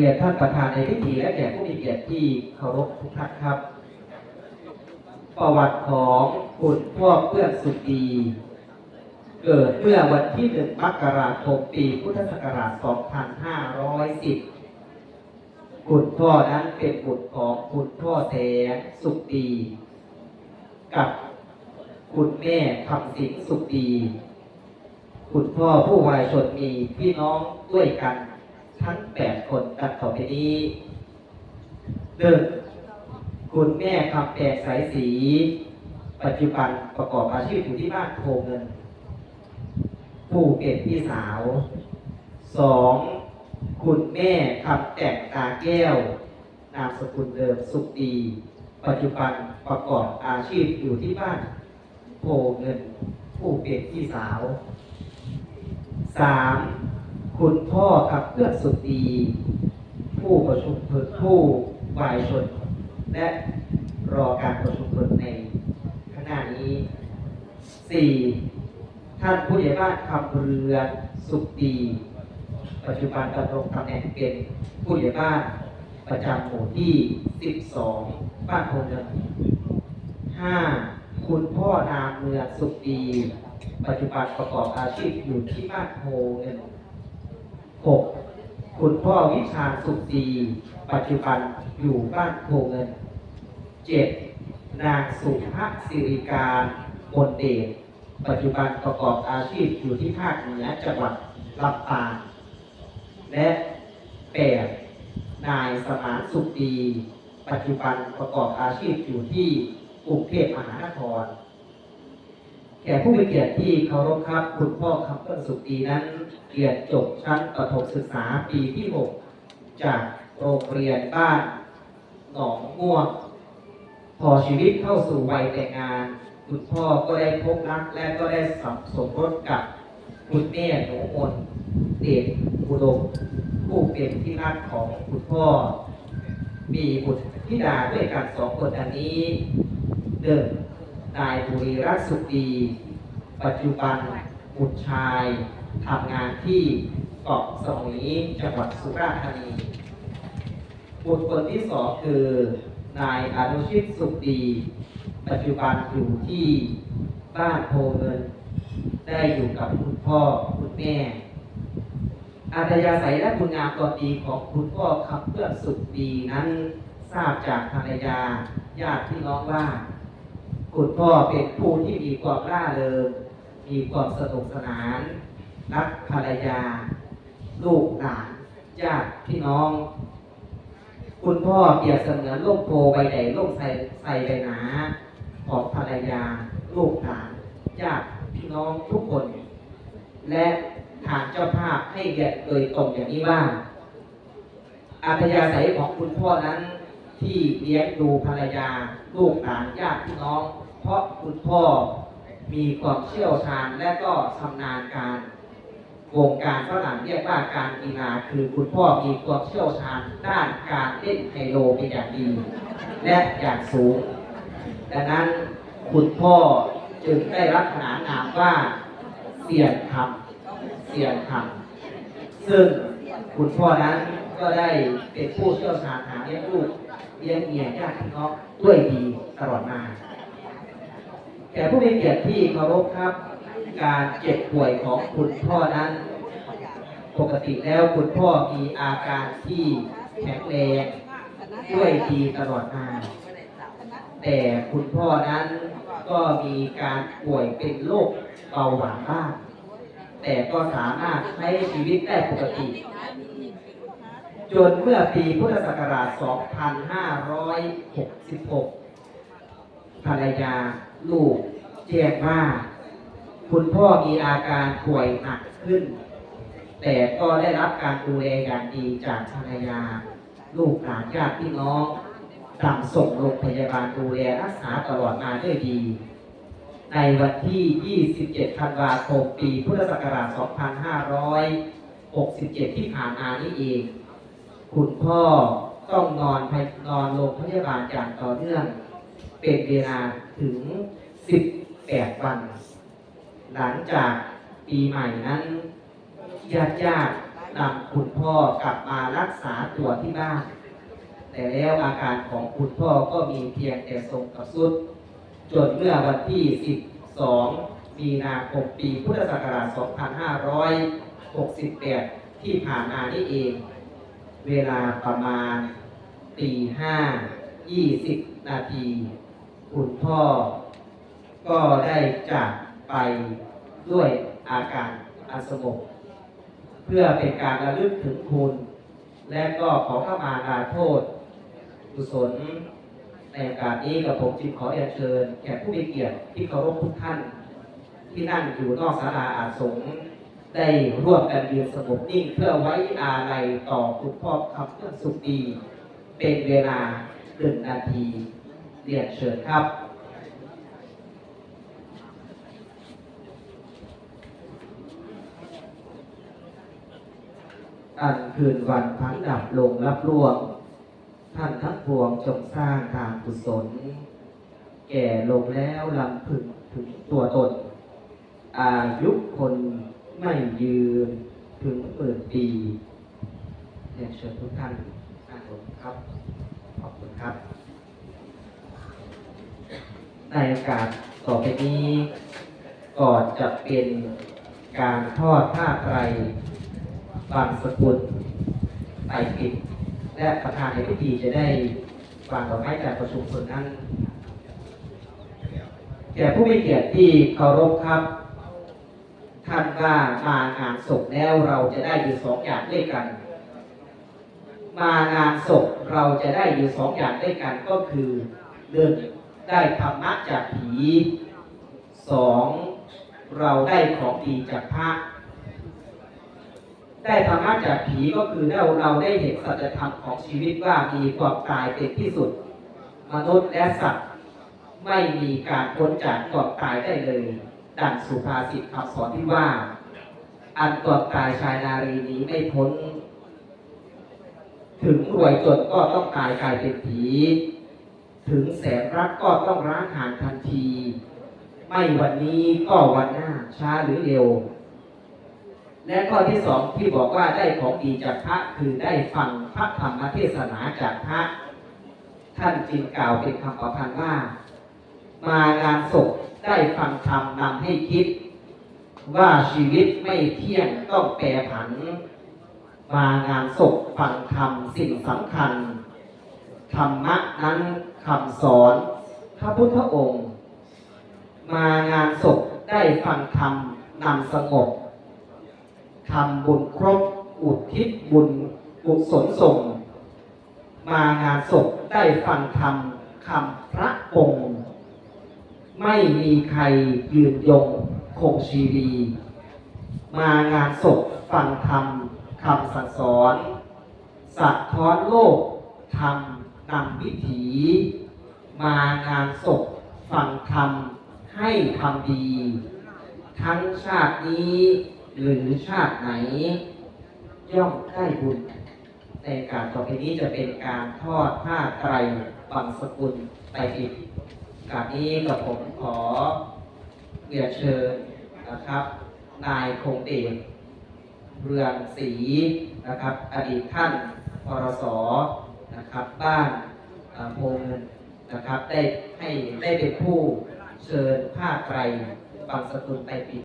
เกียรติท่านประธานในพิธีและแขกผู้มีเกียรติที่เคารพทุกท่านครับ ประวัติของคุณพ่อเพื่อนสุดี เกิดเมื่อวันที่หนึ่งมกราคม ปีพุทธศักราช 2510 คุณพ่อนั้นเป็นบุตรของคุณพ่อแสงสุดี กับคุณแม่คำสิงสุดี คุณพ่อผู้วายชนมีพี่น้องด้วยกัน ทั้งแปดคนดังต่อไปนี้หนึ่งคุณแม่คำแปดสายสี ปัจจุบันประกอบอาชีพอยู่ที่บ้านโพเงิน ผู้เป็นพี่สาวสองคุณแม่คำแตกตาแก้ว นามสกุลเดิมสุขดี ปัจจุบันประกอบอาชีพอยู่ที่บ้านโพเงิน ผู้เป็นพี่สาวสาม คุณพ่อกับเพื่อนสุดดีผู้ประชุมเพลินผู้วายชน และรอการประชุมเพลินในขณะนี้สี่ท่านผู้ใหญ่บ้านคำเรือนสุขดีปัจจุบันดำรงตำแหน่งเป็นผู้ใหญ่บ้านประจำหมู่ที่ 12 บ้านโพนินห้าคุณพ่อนามเมืองสุขดีปัจจุบันประกอบอาชีพอยู่ที่บ้านโพเงิน หกคุณพ่อวิชาสุขดี ปัจจุบันอยู่บ้านโพเงินเจ็ดนางสุภสิริการมนเดชปัจจุบันประกอบอาชีพอยู่ที่ภาคเหนือจังหวัดลำปาง และแปดนายสมานสุขดี ปัจจุบันประกอบอาชีพอยู่ที่กรุงเทพมหานคร แก่ผู้มีเกียรติที่เคารพครับ คุณพ่อคำเปิ้ลสุขดีนั้นเรียนจบชั้นประถมศึกษาปีที่ 6 จากโรงเรียนบ้านหนองม่วงพอชีวิตเข้าสู่วัยแต่งงาน คุณพ่อก็ได้พบรักและก็ได้สัมสมรสกับคุณแม่หนูมนเดชอุดมผู้เป็นที่รักของคุณพ่อ มีบุตรธิดาด้วยกันสองคนอันนี้หนึ่ง นายบุรีรัตน์สุขดี ปัจจุบันบุตรชายทำงานที่เกาะสมุยจังหวัดสุราษฎร์ธานี บุตรคนที่สองคือนายอนุชิตสุขดี ปัจจุบันอยู่ที่บ้านโพเงิน ได้อยู่กับคุณพ่อคุณแม่อัธยาศัยและคุณงามความดีของคุณพ่อคำเพื่อสุดดีนั้นทราบจากภรรยาญาติพี่น้องว่า คุณพ่อเป็นผู้ที่มีความร่าเริง มีความสนุกสนาน รักภรรยา ลูกหลานญาติพี่น้อง คุณพ่อเปรียบเสมือนโลกโพใบใหญ่โลกใสใสใบหนาของภรรยา ลูกหลานญาติพี่น้องทุกคน และทางเจ้าภาพให้เรียนโดยตรงอย่างนี้ว่าอัธยาศัยของคุณพ่อนั้น ที่เลี้ยงดูภรรยาลูกหลานญาติพี่น้อง เพราะคุณพ่อมีความเชี่ยวชาญและก็ชำนาญการวงการฝรั่งเรียกว่าการกีฬาคือคุณพ่อมีความเชี่ยวชาญด้านการเล่นไฮโลเป็นอย่างดี และอย่างสูง ดังนั้นคุณพ่อจึงได้รับขนานนามว่าเสียนคำเสียนคำซึ่งคุณพ่อนั้นก็ได้เป็นผู้เชี่ยวชาญหาเลี้ยงลูก เลี้ยงเมียญาติพี่น้องด้วยดีตลอดมาแต่ผู้มีเกียรติที่เคารพครับ การเจ็บป่วยของคุณพ่อนั้น ปกติแล้วคุณพ่อมีอาการที่แข็งแรงด้วยดีตลอดมา แต่คุณพ่อนั้นก็มีการป่วยเป็นโรคเบาหวานบ้างแต่ก็สามารถใช้ชีวิตได้ปกติ จนเมื่อปีพุทธศักราช 2566 ภรรยาลูกแจ้งว่า คุณพ่อมีอาการป่วยหนักขึ้น แต่ก็ได้รับการดูแลอย่างดีจากภรรยา ลูกหลานญาติพี่น้องนำส่งโรงพยาบาลดูแลรักษาตลอดมาด้วยดี ในวันที่ 27 ธันวาคม ปีพุทธศักราช 2567 ที่ผ่านมานี้เอง คุณพ่อต้องนอนพยนอนโรงพยาบาลอย่างต่อเนื่องเป็นเวลาถึง 18 วัน หลังจากปีใหม่นั้นญาติญาติๆนำคุณพ่อกลับมารักษาตัวที่บ้าน แต่แล้วอาการของคุณพ่อก็มีเพียงแต่ทรงกระสุด จนเมื่อวันที่ 12 มีนาคมปีพุทธศักราช 2568 ที่ผ่านมานี่เอง เวลาประมาณตีห้ายี่สิบนาที คุณพ่อ ก็ได้จากไปด้วยอาการอันสงบเพื่อเป็นการระลึกถึงคุณ และก็ขอเข้ามาลาโทษกุศลในโอกาสนี้กับผมจึงขอเรียนเชิญแขกผู้มีเกียรติที่เคารพทุกท่าน ที่นั่งอยู่นอกศาลาอาสงฆ์ ได้ร่วมกันยืนสงบนิ่งเพื่อไว้อาลัยต่อคุณพ่อคำเพื่อสุขดี เป็นเวลาหนึ่งนาทีเรียนเชิญครับอันคืนวันพันดับลงรับรวง ท่านทั้งปวงจงสร้างทางกุศล แก่ลงแล้วลำพึงถึงตัวตน อายุคน ไม่ยืนถึงหมื่นปีเรียนเชิญทุกท่านนั่งลงครับ ขอบคุณครับ ในโอกาสต่อไปนี้ก่อนจะเป็นการทอดผ้าไตรบางสกุลไต่ปิด และประธานในพิธีจะได้วางดอกไม้จากประชุมส่วนนั้นแก่ผู้มีเกียรติที่เคารพครับ ท่านว่ามางานศพแล้วเราจะได้อยู่สองอย่างด้วยกัน มางานศพเราจะได้อยู่สองอย่างด้วยกันก็คือหนึ่งได้ธรรมะจากผีสองเราได้ของดีจากพระได้ธรรมะจากผีก็คือเราเราได้เห็นสัจธรรมของชีวิตว่ามีความตายเป็นที่สุด มนุษย์และสัตว์ ไม่มีการพ้นจากความตายได้เลย ดังสุภาษิตคำสอนที่ว่า อันความตายชายนารีนี้ไม่พ้น ถึงรวยจนก็ต้องตายกลายเป็นผี ถึงแสนรักก็ต้องร้างห่างทันที ไม่วันนี้ก็วันหน้าช้าหรือเร็ว และข้อที่สองที่บอกว่าได้ของดีจากพระคือได้ฟังพระธรรมเทศนาจากพระท่านจึงกล่าวเป็นคำประพันธ์ว่า มางานศพ ได้ฟังธรรมนำให้คิด ว่าชีวิตไม่เที่ยงต้องแปรผัน มางานศพฟังธรรมสิ่งสำคัญ ธรรมะนั้นคำสอนพระพุทธองค์ มางานศพได้ฟังธรรมนำสงบทำบุญครบอุทิศบุญกุศลส่ง มางานศพได้ฟังธรรมคำพระองค์ ไม่มีใครยืนยงคงชีวี มางานศพฟังธรรมคำสั่งสอน สะท้อนโลกธรรมนำวิถี มางานศพฟังธรรมให้ทำดี ทั้งชาตินี้หรือชาติไหน ย่อมได้บุญ ในการต่อไปนี้จะเป็นการทอดผ้าไตรบังสกุลไปิฎก การนี้กับผมขอเรียนเชิญนะครับ นายคงเดชเรืองศรีนะครับ อดีตท่านพรสนะครับ บ้านพงนนะครับ ได้ให้ได้เป็นผู้เชิญผ้าไตรบางสกุลไตรปี